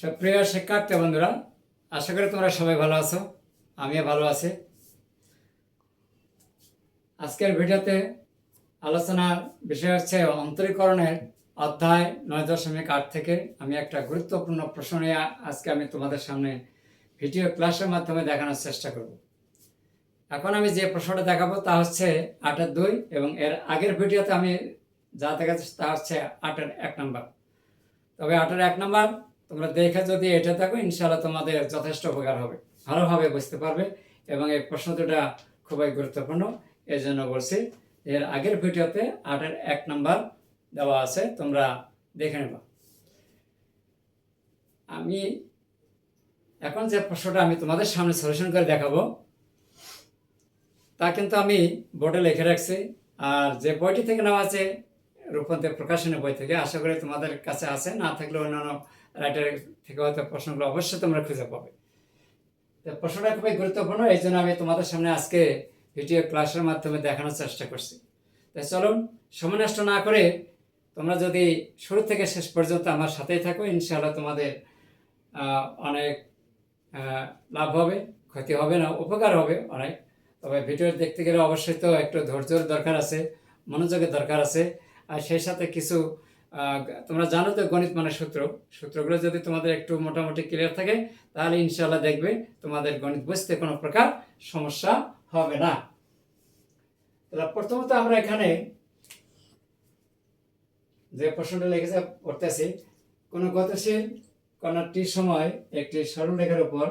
সুপ্রিয় শিক্ষার্থী বন্ধুরা, আশা করি তোমরা সবাই ভালো আছো, আমিও ভালো আছি। আজকের ভিডিওতে আলোচনার বিষয় হচ্ছে অন্তরীকরণের অধ্যায় নয় দশমিক আট থেকে আমি একটা গুরুত্বপূর্ণ প্রশ্ন নিয়ে আজকে আমি তোমাদের সামনে ভিডিও ক্লাসের মাধ্যমে দেখানোর চেষ্টা করব। এখন আমি যে প্রশ্নটা দেখাবো তা হচ্ছে আটের দুই এবং এর আগের ভিডিওতে আমি যা দেখাচ্ছি তা হচ্ছে আটের এক নম্বর। তবে আটের এক নম্বর তোমরা দেখে যদি এটা থাকো ইনশাআল্লাহ তোমাদের যথেষ্ট উপকার হবে। ভালোভাবে বুঝতে পারবে এবং এই প্রশ্ন দুটা খুবই গুরুত্বপূর্ণ। এই জন্য বলছি, এর আগের ভিডিওতে আটের এক নম্বর দেওয়া আছে, তোমরা দেখে নেবা। আমি এখন যে প্রশ্নটা আমি তোমাদের সামনে সলিউশন করে দেখাবো, তা কিন্তু আমি বোর্ডে লিখে রাখছি। আর যে বইটি থেকে নেওয়া আছে, রূপান্তর প্রকাশনের বই থেকে, আশা করি তোমাদের কাছে আছে। না থাকলে অন্যান্য রাইটারের থেকে হয়তো প্রশ্নগুলো অবশ্যই তোমরা খুঁজে পাবে। তো প্রশ্নটা খুবই গুরুত্বপূর্ণ, এই জন্য আমি তোমাদের সামনে আজকে ভিডিও ক্লাসের মাধ্যমে দেখানোর চেষ্টা করছি। তাই চলুন সময় নষ্ট না করে তোমরা যদি শুরু থেকে শেষ পর্যন্ত আমার সাথেই থাকো, ইনশাআল্লাহ তোমাদের অনেক লাভ হবে, ক্ষতি হবে না, উপকার হবে অনেক। তবে ভিডিও দেখতে গেলে অবশ্যই তো একটু ধৈর্যর দরকার আছে, মনোযোগের দরকার আছে। আর সেই সাথে কিছু তোমরা জানো তো গণিত মানে সূত্র। সূত্রগুলো যদি তোমাদের একটু মোটামুটি ক্লিয়ার থাকে, তাহলে ইনশাল্লাহ দেখবে তোমাদের গণিত বুঝতে কোনো প্রকার সমস্যা হবে না। তাহলে প্রথমত আমরা এখানে যে প্রশ্নটা লিখেছে, পড়তেছি, কোনো গতিশীল কণাটির সময় একটি সরলরেখার উপর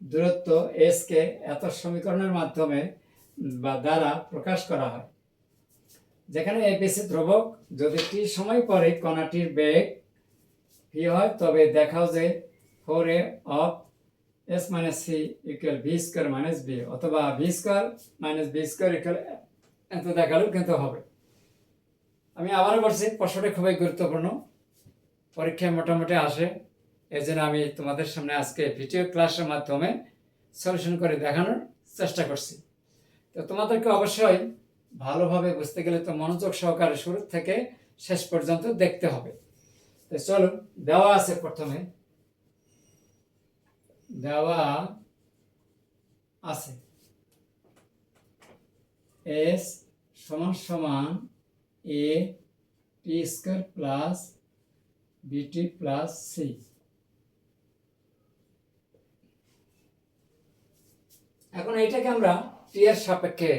দূরত্ব এস কে এত সমীকরণের মাধ্যমে বা দ্বারা প্রকাশ করা হয়। যেখানে এপিসি ধ্রুবক যদি টি সময় পরে কণাটির বেগ ভি হয়, তবে দেখাও যে four A of S minus C equal V square minus B অথবা V square minus B square equal এত দেখালেও কিন্তু হবে। আমি আবার বলছি, প্রশ্নটা খুবই গুরুত্বপূর্ণ। পরীক্ষায় মোটামুটি আসে। এই জন্য আমি তোমাদের সামনে আজকে ভিডিও ক্লাসের মাধ্যমে সলিউশন করে দেখানোর চেষ্টা করছি। তো তোমাদেরকে অবশ্যই ভালোভাবে বুঝতে গেলে তো মনোযোগ সহকারে শুরু থেকে শেষ পর্যন্ত দেখতে হবে। তো চলো দেওয়া আছে প্রথমে। দেওয়া আছে। এস সমান সমান A T square plus B T plus C এখন এইটাকে আমরা টি এর সাপেক্ষে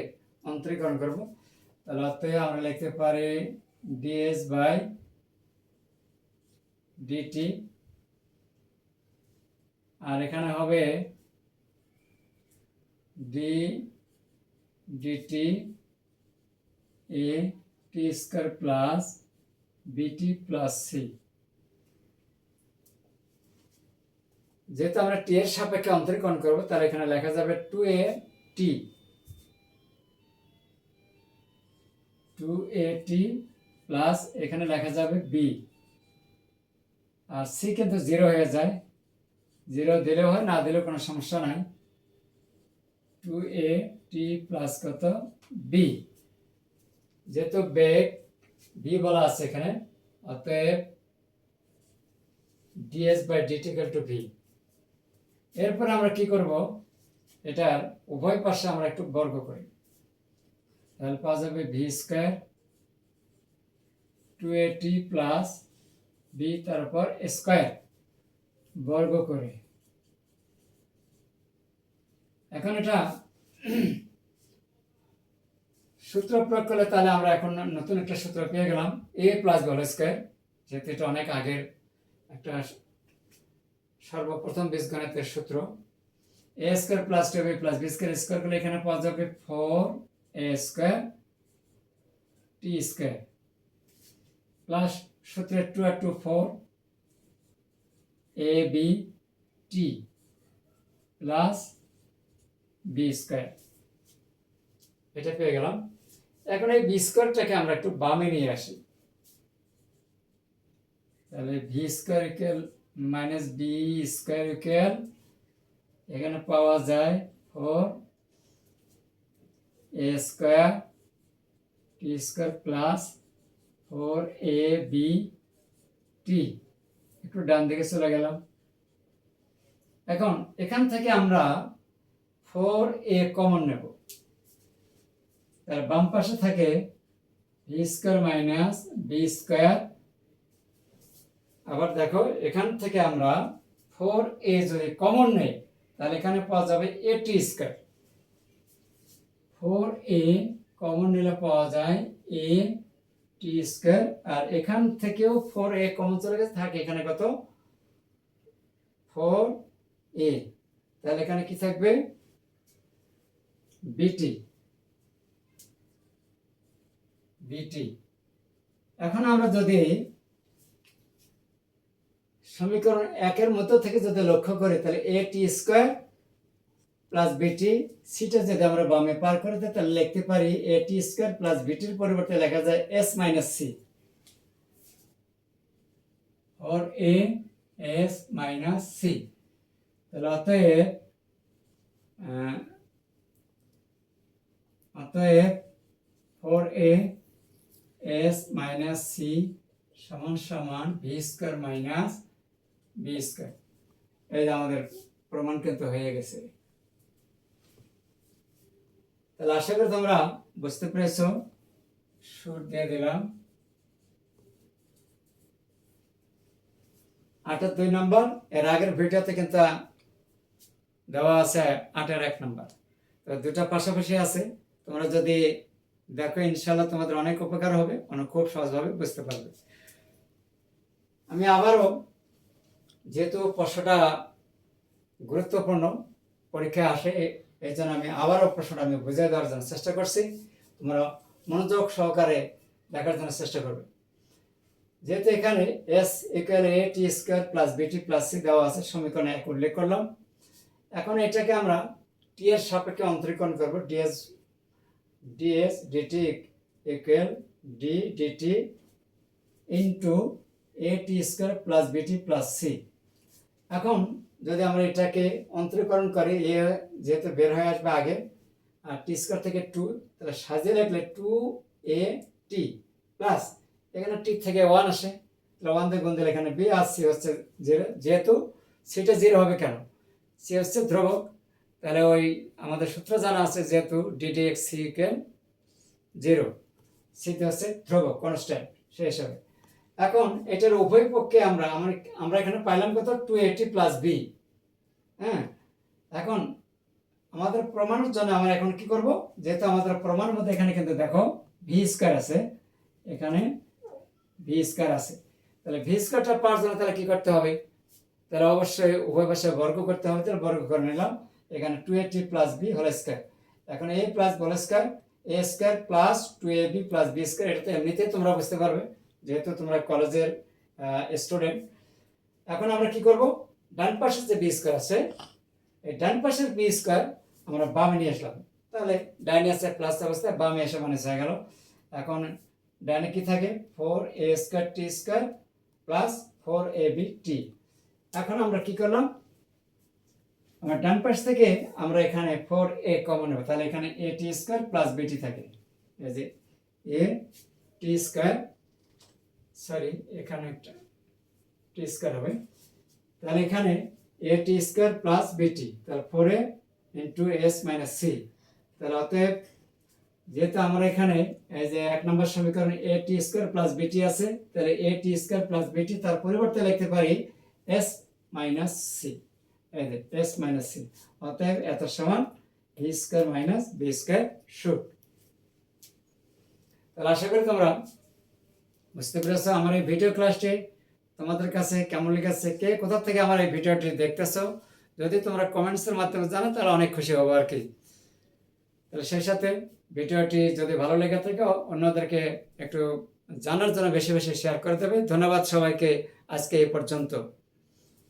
অন্তরীকরণ করব। তাহলে অতএব আমরা লিখতে পারি ডিএস বাই ডিটি আর এখানে হবে D D T A T square plus B T plus C যেহেতু আমরা টি এর সাপেক্ষে অন্তরীকরণ করব, তাহলে এখানে লেখা যাবে two A T two A T plus এখানে লেখা যাবে বি। আর সি কিন্তু জিরো হয়ে যায়। জিরো দিলেও হয়, না দিলেও কোনো সমস্যা নাই। টু এ টি প্লাস কত? বি। যেহেতু বেগ বি বলা আছে এখানে, অতএব ডিএস বাই ডিটিক্যাল টু ভি এরপর আমরা কি করব? এটার উভয় পাশে আমরা একটু বর্গ করি। তাহলে পাওয়া যাবে V square two A T plus B তারপর স্কোয়ার বর্গ করে। এখন এটা সূত্র প্রয়োগ করলে তাহলে আমরা এখন নতুন একটা সূত্র পেয়ে গেলাম এ প্লাস বল স্কোয়ার, যেহেতু এটা অনেক আগের একটা সর্বপ্রথম বীজগণিতের সূত্র। A square plus two B plus B square square করলে এখানে পাওয়া যাবে four A square T square plus সূত্রের two R two four A B T plus B square এটা পেয়ে গেলাম। এখন এই বি স্কোয়ারটাকে আমরা একটু বামে নিয়ে আসি। তাহলে V square equal minus B square equal এখানে পাওয়া যায় four T square plus four A B T একটু ডান দিকে চলে গেলাম। এখন এখান থেকে আমরা ফোর এ কমন নেব। তার বাম পাশে থাকে V square minus B square আবার দেখো, এখান থেকে আমরা ফোর এ যদি কমন নেই, তাহলে এখানে পাওয়া যাবে A T square four A common নিলে পাওয়া যায় এ, টি স্কোয়ার, আর এখান থেকেও ফোর এ কমন চলে গেছে, থাকে এখানে কত? Four A. তাহলে এখানে কি থাকবে? বিটি বিটি এখন আমরা যদি সমীকরণ একের মতো থেকে যদি লক্ষ্য করি, তাহলে এ টি স্কোয়ার প্লাস বিটি সিটা যদি আমরা বামে পার করে দিই, তাহলে লিখতে পারি এ টি স্কোয়ার প্লাস বিটির পরিবর্তে লেখা যায় S minus C or A S minus C তাহলে অতএব অতএব four A S minus C সমান সমান V square minus B square এই আমাদের প্রমাণ কিন্তু হয়ে গেছে। তাহলে আশা করি তোমরা বুঝতে পেরেছ। সুর দিয়ে দিলাম। আটের দুই নম্বর, এর আগের ভিডিওতে কিন্তু দেওয়া আছে আটের এক নম্বর। তো দুটা পাশাপাশি আছে। তোমরা যদি দেখো ইনশাল্লাহ তোমাদের অনেক উপকার হবে, অনেক খুব সহজভাবে বুঝতে পারবে। আমি আবারও যেহেতু প্রশ্নটা গুরুত্বপূর্ণ, পরীক্ষায় আসে এই জন্য আমি আবারও প্রশ্নটা আমি বুঝিয়ে দেওয়ার জন্য চেষ্টা করছি। তোমরা মনোযোগ সহকারে দেখার জন্য চেষ্টা করবে। যেহেতু এখানে S equal A T square plus B T plus C দেওয়া আছে, সমীকরণে এক উল্লেখ করলাম। এখন এটাকে আমরা টি এর সাপেক্ষে অন্তরীকরণ করব। D S D S D T equal D D T into A T square plus B T plus C এখন যদি আমরা এটাকে অন্তরীকরণ করি, এ যেহেতু বের হয়ে আসবে আগে, আর টি স্কোয়ার থেকে টু তাহলে সাজিয়ে রাখলে টু এ টি প্লাস এখানে টি থেকে ওয়ান আসে, তাহলে ওয়ান থেকে গুণ দিলে এখানে বি আর সি হচ্ছে জিরো যেহেতু সিটা জিরো হবে কেন? সি হচ্ছে ধ্রুবক, তাহলে ওই আমাদের সূত্র জানা আছে যেহেতু ডিডি এক্স সি কে জিরো সিতে হচ্ছে ধ্রুবক কনস্ট্যান্ট সে হিসাবে এখন এটার উভয় পক্ষে আমরা আমরা এখানে পাইলাম কত? টু এইটি প্লাস বি হ্যাঁ? এখন আমাদের প্রমাণের জন্য আমরা এখন কি করব? যেহেতু আমাদের প্রমাণের মধ্যে এখানে কিন্তু দেখো ভি স্কোয়ার আছে। এখানে ভি স্কোয়ার আছে। তাহলে ভি স্কোয়ারটা পাওয়ার জন্য তাহলে কি করতে হবে? তাহলে অবশ্যই উভয় পাশে বর্গ করতে হবে, তাহলে বর্গ করে নিলাম। এখানে two A T plus B whole square এখন A plus whole square A square plus two A B plus B square এটা তো এমনিতেই তোমরা বুঝতে পারবে। যেহেতু তোমরা কলেজের স্টুডেন্ট এখন আমরা কি করব? ডান পাশের যে বি স্কোয়ার আছে, এই ডান পাশের বি স্কোয়ার আমরা বামে নিয়ে আসলাম। তাহলে ডাইনে আছে প্লাস অবস্থায় বামে এসে মানে হয়ে গেল। এখন ডাইনে কি থাকে? Four A square T square plus four A B T এখন আমরা কি করলাম? আমরা ডান পাশ থেকে আমরা এখানে ফোর এ কমন নেব তাহলে এখানে এ টি স্কোয়ার প্লাস বিটি থাকে। এই যে এ টি স্কোয়ার সরি এখানে একটা টি স্কোয়ার হবে। তাহলে এখানে এ T square plus B T A into S minus C তাহলে অতএব যেহেতু আমরা এখানে এই যে এক নম্বর সমীকরণ এ টি স্কোয়ার প্লাস বিটি আছে, তাহলে এ টি স্কোয়ার প্লাস বিটি তার পরিবর্তে লিখতে পারি এস মাইনাস সি এই যে এস মাইনাস সি অতএব এত সমান V square minus B square shoot তাহলে আশা করি তোমরা বুঝতে পেরেছ? আমার এই ভিডিও ক্লাসটি তোমাদের কাছে কেমন লেগেছে? কে কোথা থেকে আমার এই ভিডিওটি দেখতেছো? যদি তোমরা কমেন্টসের মাধ্যমে জানো, তাহলে অনেক খুশি হব আর কি। তাহলে সেই সাথে ভিডিওটি যদি ভালো লেগে থাকে, অন্যদেরকে একটু জানার জন্য বেশি বেশি শেয়ার করে দেবে। ধন্যবাদ সবাইকে আজকে এই পর্যন্ত।